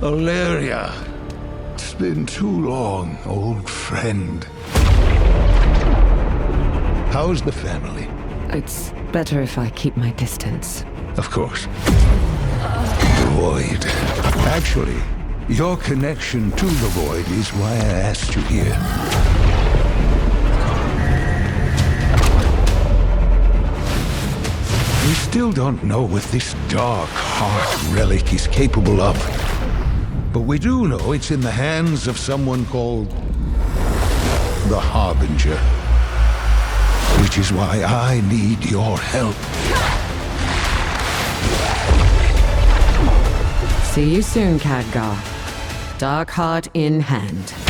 Valeria. It's been too long, old friend. How's the family? It's better if I keep my distance. Of course. Void. Actually, your connection to the Void is why I asked you here. We still don't know what this Dark Heart relic is capable of. But we do know it's in the hands of someone called the Harbinger. Which is why I need your help. See you soon, Khadgar. Dark heart in hand.